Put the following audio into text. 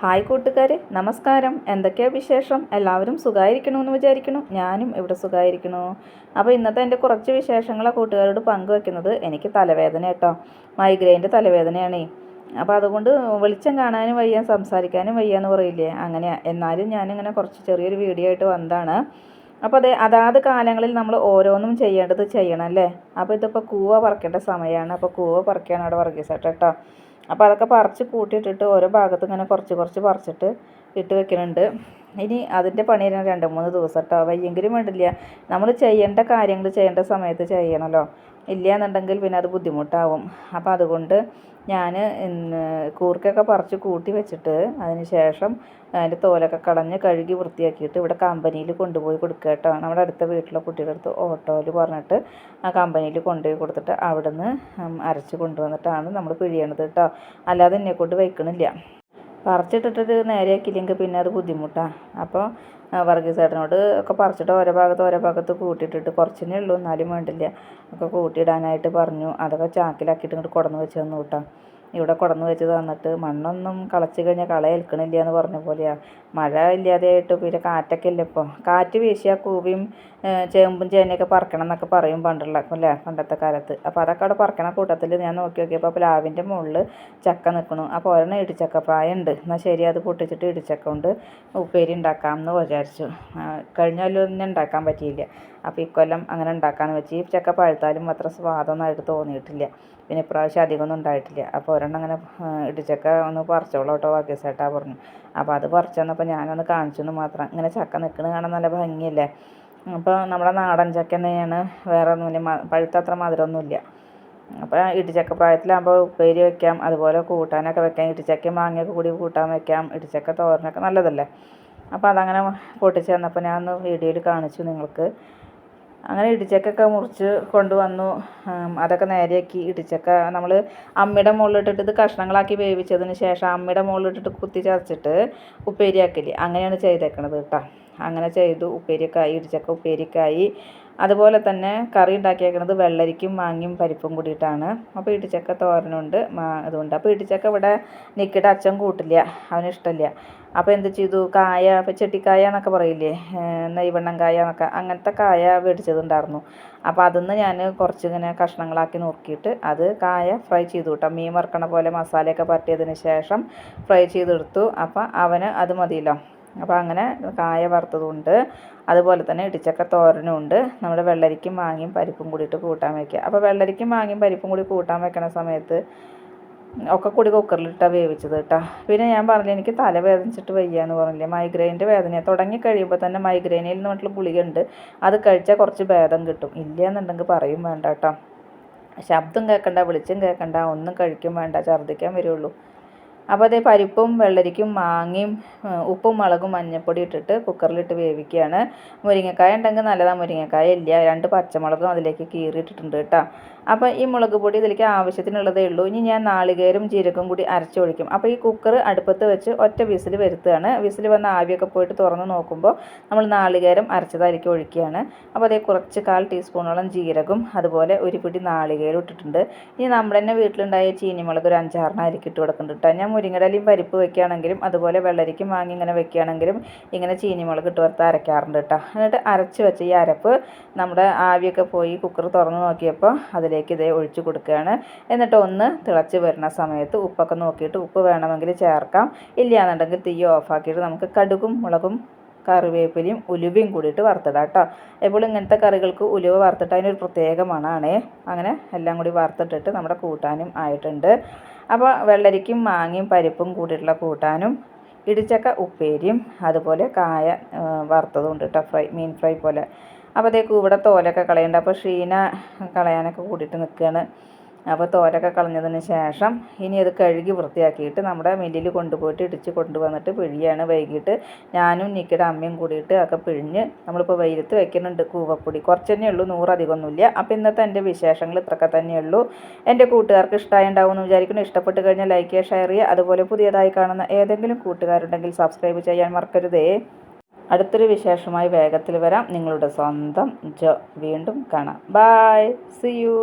Hi കൂട്ടുകാരെ നമസ്കാരം. എന്തൊക്കെയാണ് വിശേഷം? എല്ലാവരും സുഖമായിരിക്കണമെന്ന് വിചാരിക്കണു ഞാനും ഇവിടെ സുഖമായിരിക്കണു അപ്പോൾ ഇന്നത്തെ എന്റെ കുറച്ച് വിശേഷങ്ങളെ കൂട്ടുകാരോട് പങ്കുവെക്കുന്നത് എനിക്ക് തലവേദന കേട്ടോ. മൈഗ്രെയിന്റെ തലവേദനയാണേ. അപ്പോൾ അതുകൊണ്ട് വെളിച്ചം കാണാനും വയ്യ സംസാരിക്കാനും വയ്യ എന്ന് പറയില്ലേ? അങ്ങനെ എന്നാലും ഞാനിങ്ങനെ കുറച്ച് ചെറിയൊരു വീഡിയോ ആയിട്ട് വന്നതാണ്. അപ്പോൾ അതെ അതാത് കാലങ്ങളിൽ നമ്മൾ ഓരോന്നും ചെയ്യേണ്ടത് ചെയ്യണം അല്ലേ അപ്പോൾ ഇതിപ്പോൾ കൂവ പറക്കേണ്ട സമയമാണ് അപ്പോൾ കൂവ പറക്കുകയാണ് അവിടെ വർഗീസ് കേട്ടോ. അപ്പോൾ അതൊക്കെ പറിച്ച് കൂട്ടിയിട്ടിട്ട് ഓരോ ഭാഗത്ത് ഇങ്ങനെ കുറച്ച് കുറച്ച് പറിച്ചിട്ട് ഇട്ട് വെക്കുന്നുണ്ട് ഇനി അതിന്റെ പണി രണ്ട് മൂന്ന് ദിവസം കേട്ടോ വയ്യെങ്കിലും വേണ്ടില്ല. നമ്മൾ ചെയ്യേണ്ട കാര്യങ്ങൾ ചെയ്യേണ്ട സമയത്ത് ചെയ്യണമല്ലോ ഇല്ല എന്നുണ്ടെങ്കിൽ പിന്നെ അത് ബുദ്ധിമുട്ടാവും. അപ്പോൾ അതുകൊണ്ട് ഞാൻ കൂർക്കൊക്കെ പറിച്ച് കൂട്ടി വെച്ചിട്ട് അതിന് ശേഷം അതിന്റെ തോലൊക്കെ കളഞ്ഞ് കഴുകി വൃത്തിയാക്കിയിട്ട് ഇവിടെ കമ്പനിയിൽ കൊണ്ടുപോയി കൊടുക്കുക കേട്ടോ നമ്മുടെ അടുത്ത വീട്ടിലെ കുട്ടിയുടെ അടുത്ത് ഓട്ടോയിൽ പറഞ്ഞിട്ട് ആ കമ്പനിയിൽ കൊണ്ടുപോയി കൊടുത്തിട്ട് അവിടെ നിന്ന് അരച്ച് കൊണ്ടുവന്നിട്ടാണ് നമ്മൾ പിഴിയണത് കേട്ടോ അല്ലാതെ എന്നെ കൊണ്ട് വയ്ക്കണില്ല. പറിച്ചിട്ടിട്ട് നേരെയാക്കിയില്ലെങ്കിൽ പിന്നെ അത് ബുദ്ധിമുട്ടാണ് അപ്പോൾ വർഗീസ് ചേട്ടനോട് ഒക്കെ പറിച്ചിട്ട് ഓരോ ഭാഗത്ത് ഓരോ ഭാഗത്ത് കൂട്ടിയിട്ടിട്ട് കുറച്ചേ ഉള്ളൂ എന്നാലും വേണ്ടില്ല. ഒക്കെ കൂട്ടിയിടാനായിട്ട് പറഞ്ഞു. അതൊക്കെ ചാക്കിലാക്കിയിട്ട് ഇങ്ങോട്ട് കൊടന്ന് വെച്ച് തന്നു കേട്ടോ. ഇവിടെ കൊടന്ന് വെച്ച് തന്നിട്ട് മണ്ണൊന്നും കളച്ച് കഴിഞ്ഞാൽ കള ഏൽക്കണില്ല എന്ന് പറഞ്ഞ പോലെയാണ് മഴ ഇല്ലാതെയായിട്ട് പിന്നെ കാറ്റൊക്കെ ഇല്ല ഇപ്പോൾ കാറ്റ് വീശിയാൽ കൂവിയും ചേമ്പും ചേനയൊക്കെ പറക്കണം എന്നൊക്കെ പറയും പണ്ടുള്ള അല്ലേ പണ്ടത്തെ കാലത്ത്. അപ്പോൾ അതൊക്കെ അവിടെ പറക്കണ കൂട്ടത്തിൽ ഞാൻ നോക്കി നോക്കിയപ്പോൾ പ്ലാവിന്റെ മുകളിൽ ചക്ക നിൽക്കണു അപ്പോൾ ഒരെണ്ണം ഇടിച്ചക്ക പ്രായമുണ്ട് എന്നാൽ ശരി അത് പൊട്ടിച്ചിട്ട് ഇടിച്ചക്ക കൊണ്ട് ഉപ്പേരി ഉണ്ടാക്കാം എന്ന് വിചാരിച്ചു. കഴിഞ്ഞ കൊല്ലം ഉണ്ടാക്കാൻ പറ്റിയില്ല. അപ്പോൾ ഇക്കൊല്ലം അങ്ങനെ ഉണ്ടാക്കാമെന്ന് വെച്ച് ഈ ചക്ക പഴുത്താലും അത്ര സ്വാദമൊന്നായിട്ട് തോന്നിയിട്ടില്ല. പിന്നെ ഇപ്രാവശ്യം അധികമൊന്നും ഉണ്ടായിട്ടില്ല. അപ്പോൾ ഒരെണ്ണം അങ്ങനെ ഇടിച്ചക്ക ഒന്ന് പറിച്ചോളൂ കേട്ടോ വാക്യസേട്ടാ പറഞ്ഞു. അപ്പോൾ അത് പറിച്ചു തന്നപ്പോൾ ഞാനൊന്ന് കാണിച്ചു എന്ന് മാത്രം. ഇങ്ങനെ ചക്ക നിൽക്കുന്നത് കാണാൻ നല്ല ഭംഗിയല്ലേ? അപ്പോൾ നമ്മുടെ നാടൻ ചക്ക തന്നെയാണ്. വേറെ ഒന്നുമില്ല. പഴുത്തത്ര മധുരമൊന്നുമില്ല. അപ്പോൾ ഇടിച്ചക്ക പ്രായത്തിലാകുമ്പോൾ ഉപ്പേരി വെക്കാം. അതുപോലെ കൂട്ടാനൊക്കെ വെക്കാം. ഇടിച്ചക്ക മാങ്ങയൊക്കെ കൂടി കൂട്ടാൻ വെക്കാം. ഇടിച്ചക്ക തോരനൊക്കെ നല്ലതല്ലേ? അപ്പോൾ അതങ്ങനെ പൊട്ടിച്ച് തന്നപ്പോൾ ഞാൻ ഒന്ന് വീഡിയോയിൽ കാണിച്ചു നിങ്ങൾക്ക്. അങ്ങനെ ഇടിച്ചക്കൊക്കെ മുറിച്ച് കൊണ്ടുവന്നു. അതൊക്കെ നേരെയാക്കി ഇടിച്ചക്ക. നമ്മൾ അമ്മയുടെ മുകളിലിട്ടിട്ട് ഇത് കഷ്ണങ്ങളാക്കി വേവിച്ചതിന് ശേഷം അമ്മയുടെ മുകളിലിട്ടിട്ട് കുത്തി ചതച്ചിട്ട് ഉപ്പേരിയാക്കില്ലേ അങ്ങനെയാണ് ചെയ്തേക്കണത് കേട്ടോ. അങ്ങനെ ചെയ്തു. ഉപ്പേരിക്കായി ഇടിച്ചക്ക ഉപ്പേരിക്കായി അതുപോലെ തന്നെ കറി ഉണ്ടാക്കിയേക്കുന്നത് വെള്ളരിക്കും മാങ്ങയും പരിപ്പും കൂടിയിട്ടാണ്. അപ്പോൾ ഇടിച്ചക്ക തോരനുണ്ട്. മാ അതുകൊണ്ട് അപ്പോൾ ഇടിച്ചക്ക ഇവിടെ നിക്കിയുടെ അച്ഛൻ കൂട്ടില്ല. അവന് ഇഷ്ടമില്ല അപ്പോൾ എന്ത് ചെയ്തു? കായ അപ്പോൾ ചെട്ടിക്കായ എന്നൊക്കെ പറയില്ലേ? നെയ്വെണ്ണം കായ എന്നൊക്കെ. അങ്ങനത്തെ കായ മേടിച്ചതുണ്ടായിരുന്നു അപ്പോൾ അതിന്ന് ഞാൻ കുറച്ചിങ്ങനെ കഷ്ണങ്ങളാക്കി നുറുക്കിയിട്ട് അത് കായ ഫ്രൈ ചെയ്തു കേട്ടോ. മീൻ വറുക്കണ പോലെ മസാലയൊക്കെ പറ്റിയതിന് ശേഷം ഫ്രൈ ചെയ്തെടുത്തു. അപ്പോൾ അവന് അത് മതിയല്ലോ. അപ്പോൾ അങ്ങനെ കായ വറുത്തതുണ്ട്. അതുപോലെ തന്നെ ഇടിച്ചക്ക തോരനും ഉണ്ട് നമ്മൾ വെള്ളരിക്കും മാങ്ങയും പരിപ്പും കൂടിയിട്ട് കൂട്ടാൻ വയ്ക്കുക അപ്പോൾ വെള്ളരിക്കും മാങ്ങയും പരിപ്പും കൂടി കൂട്ടാൻ വെക്കണ സമയത്ത് ഒക്കെ കൂടി കുക്കറിലിട്ടാണ് വേവിച്ചത് കേട്ടോ. പിന്നെ ഞാൻ പറഞ്ഞില്ല എനിക്ക് തലവേദനിച്ചിട്ട് വയ്യ എന്ന് പറഞ്ഞില്ലേ. മൈഗ്രെയിന്റെ വേദന തുടങ്ങി കഴിയുമ്പോൾ തന്നെ മൈഗ്രെയിനിൽ നിന്ന് പറഞ്ഞിട്ടുള്ള ഗുളികയുണ്ട്. അത് കഴിച്ചാൽ കുറച്ച് ഭേദം കിട്ടും. ഇല്ല എന്നുണ്ടെങ്കിൽ പറയും വേണ്ട കേട്ടോ. ശബ്ദം കേൾക്കണ്ട വെളിച്ചം കേൾക്കണ്ട ഒന്നും കഴിക്കും വേണ്ട ഛർദ്ദിക്കാൻ വരുള്ളൂ. അപ്പോൾ അതേ പരിപ്പും വെള്ളരിക്കും മാങ്ങയും ഉപ്പും മുളകും മഞ്ഞൾപ്പൊടി ഇട്ടിട്ട് കുക്കറിലിട്ട് വേവിക്കുകയാണ്. മുരിങ്ങക്കായ ഉണ്ടെങ്കിൽ നല്ലതാണ് മുരിങ്ങക്കായ ഇല്ല. രണ്ട് പച്ചമുളകും അതിലേക്ക് കീറിയിട്ടിട്ടുണ്ട് കേട്ടോ. അപ്പോൾ ഈ മുളക് പൊടി ഇതിലേക്ക് ആവശ്യത്തിനുള്ളതേ ഉള്ളൂ. ഇനി ഞാൻ നാളികേരും ജീരകവും കൂടി അരച്ചൊഴിക്കും അപ്പോൾ ഈ കുക്കർ അടുപ്പത്ത് വെച്ച് ഒറ്റ വിസിൽ വരുത്തുകയാണ്. വിസിൽ വന്ന ആവിയൊക്കെ പോയിട്ട് തുറന്ന് നോക്കുമ്പോൾ നമ്മൾ നാളികേരം അരച്ചതായിരിക്കും ഒഴിക്കുകയാണ്. അപ്പോൾ അതേ കുറച്ച് കാൽ ടീസ്പൂണോളം ജീരകം അതുപോലെ ഒരു പിടി നാളികേരം ഇട്ടിട്ടുണ്ട്. ഇനി നമ്മുടെ തന്നെ വീട്ടിലുണ്ടായ ചീനിമുളക് ഒരു അഞ്ചാറിനായിരിക്കും ഇട്ട് കൊടുക്കുന്നുണ്ട് കേട്ടോ. ഞാൻ മുരിങ്ങടലിയും പരിപ്പ് വെക്കുകയാണെങ്കിലും അതുപോലെ വെള്ളരിക്കും വാങ്ങി ഇങ്ങനെ വെക്കുകയാണെങ്കിലും ഇങ്ങനെ ചീനിമുളക് ഇട്ട് വറുത്ത് അരയ്ക്കാറുണ്ട് കേട്ടോ. എന്നിട്ട് അരച്ച് വെച്ച ഈ അരപ്പ് നമ്മുടെ ആവിയൊക്കെ പോയി കുക്കർ തുറന്ന് നോക്കിയപ്പോൾ അതിലേക്ക് ഇതേ ഒഴിച്ചു കൊടുക്കുകയാണ്. എന്നിട്ട് ഒന്ന് തിളച്ച് വരുന്ന സമയത്ത് ഉപ്പൊക്കെ നോക്കിയിട്ട് ഉപ്പ് വേണമെങ്കിൽ ചേർക്കാം. ഇല്ല എന്നുണ്ടെങ്കിൽ തീ ഓഫാക്കിയിട്ട് നമുക്ക് കടുകും മുളകും കറിവേപ്പിലയും ഉലുവയും കൂടിയിട്ട് വറുത്തിടാം കേട്ടോ എപ്പോഴും ഇങ്ങനത്തെ കറികൾക്ക് ഉലുവ വറുത്തിട്ട് അതിനൊരു പ്രത്യേക മണമാണേ അങ്ങനെ എല്ലാം കൂടി വറുത്തിട്ടിട്ട് നമ്മുടെ കൂട്ടാനും ആയിട്ടുണ്ട്. അപ്പോൾ വെള്ളരിക്കും മാങ്ങയും പരിപ്പും കൂടിയിട്ടുള്ള കൂട്ടാനും ഇടിച്ചക്ക ഉപ്പേരിയും അതുപോലെ കായ വറുത്തതും ഉണ്ട് കേട്ടോ ഫ്രൈ മീൻ ഫ്രൈ പോലെ. അപ്പോൾ അതേ കൂടെ തോലൊക്കെ കളയണ്ട. അപ്പോൾ ഷീന കളയാനൊക്കെ കൂടിയിട്ട് നിൽക്കുകയാണ് അപ്പോൾ തോരൊക്കെ കളഞ്ഞതിന് ശേഷം ഇനി അത് കഴുകി വൃത്തിയാക്കിയിട്ട് നമ്മുടെ മില്ലിൽ കൊണ്ടുപോയിട്ട് ഇടിച്ച് കൊണ്ടുവന്നിട്ട് പിഴിയാണ് വൈകിട്ട് ഞാനും നിക്കിയുടെ അമ്മയും കൂടിയിട്ട് ഒക്കെ പിഴിഞ്ഞ് നമ്മളിപ്പോൾ വെയിലത്ത് വെക്കുന്നുണ്ട് കൂവപ്പൊടി. കുറച്ച് തന്നെ ഉള്ളൂ നൂറധികമൊന്നുമില്ല അപ്പോൾ ഇന്നത്തെ എന്റെ വിശേഷങ്ങൾ ഇത്രയൊക്കെ തന്നെയുള്ളൂ എന്റെ കൂട്ടുകാർക്ക് ഇഷ്ടമായി ഉണ്ടാവുമെന്ന് വിചാരിക്കുന്നു. ഇഷ്ടപ്പെട്ട് കഴിഞ്ഞാൽ ലൈക്ക് ചെയ്യുക ഷെയർ ചെയ്യുക. അതുപോലെ പുതിയതായി കാണുന്ന ഏതെങ്കിലും കൂട്ടുകാരുണ്ടെങ്കിൽ സബ്സ്ക്രൈബ് ചെയ്യാൻ മറക്കരുതേ. അടുത്തൊരു വിശേഷമായി വേഗത്തിൽ വരാം. നിങ്ങളുടെ സ്വന്തം ജോ. വീണ്ടും കാണാം. Bye C U